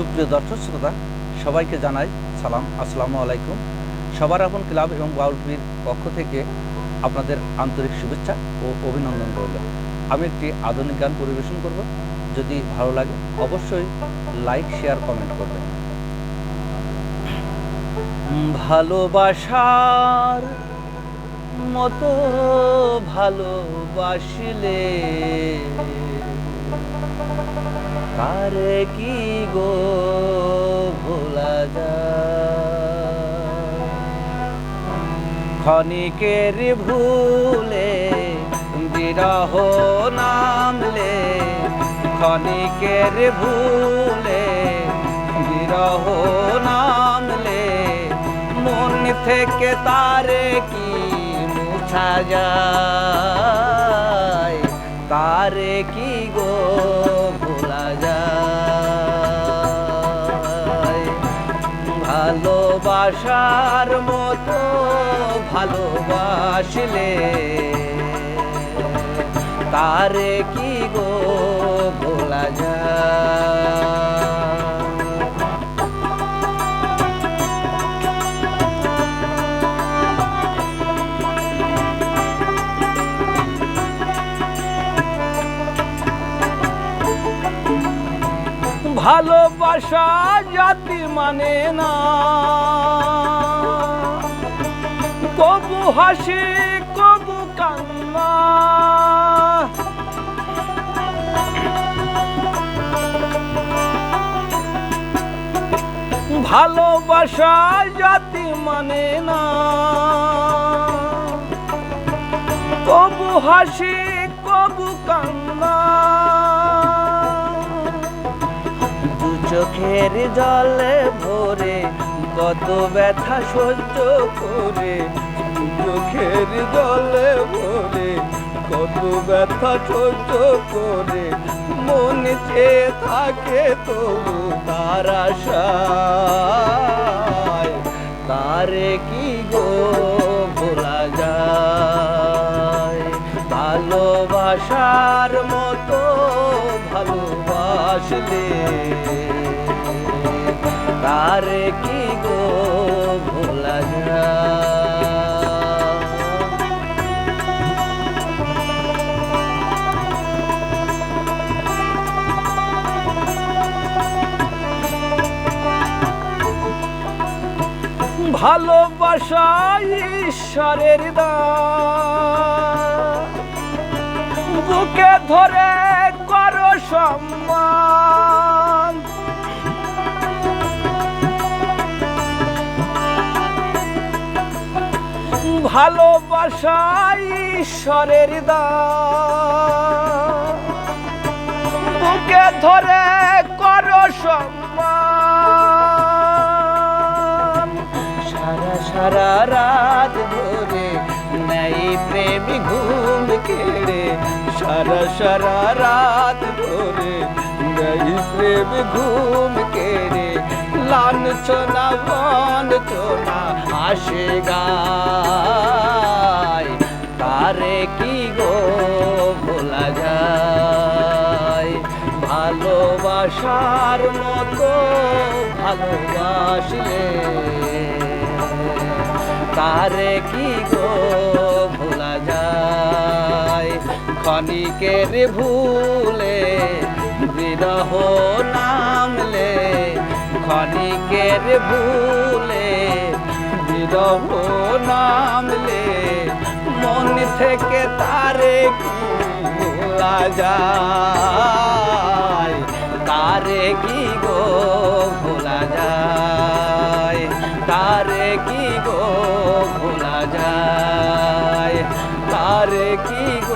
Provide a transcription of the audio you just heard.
সুপ্রিয় দর্শক শ্রোতা, সবাইকে জানাই সালাম, আসসালামু আলাইকুম। সবার আপন ক্লাব এবং বাউল টিভির পক্ষ থেকে আপনাদের আন্তরিক শুভেচ্ছা ও অভিনন্দন রইল। আমি একটি আধুনিক গান পরিবেশন করব। যদি ভালো লাগে, অবশ্যই লাইক, শেয়ার, কমেন্ট করবেন। ভালোবাসার মতো ভালোবাসলে কারে কি গো ক্ষণিকের ভুলে বিরহ নামলে, ক্ষণিকের ভুলে বিরহ নামলে, মন থেকে তারে কি মুছা যায়, তারে কি গো? ভালোবাসার মতো ভালোবাসলে। তারে কি গো ভোলা যায়? ভালোবাসা জাতি মানে না। হাসি কবু কান্না। ভালোবাসা জাতি মানে না। কবু হাসি, কবু কান্না। দু চোখের জলে ভরে কত ব্যথা সহ্য করে চোখের জলে ভরে, কত ব্যথা সহ্য করে, মন চেয়ে থাকে তবু তার আশায়। তারে কি গো ভোলা যায়? ভালোবাসার মতো ভালোবাসলে, তারে কি গো ভালোবাসা ঈশ্বরের বুকে ধরে করো সম্মান। ভালোবাসা ঈশ্বরের দান। বুকে ধরে করো সম্মান। সারা রাত ধরে নেই প্রেমী ঘুম কেড়ে, সারা সারা রাত ধরে নেই প্রেম ঘুম কেড়ে লাঞ্ছনা বঞ্চনা আসে গায়। তারে কি গো ভোলা যায়? ভালোবাসার মতো ভালোবাসলে তারে কি গো ভোলা যায়? ক্ষণিকের ভুলে বিরহ নামলে, ক্ষণিকের ভুলে বিরহ নামলে, মন থেকে তারে কি ভোলা যায়? আর কি গো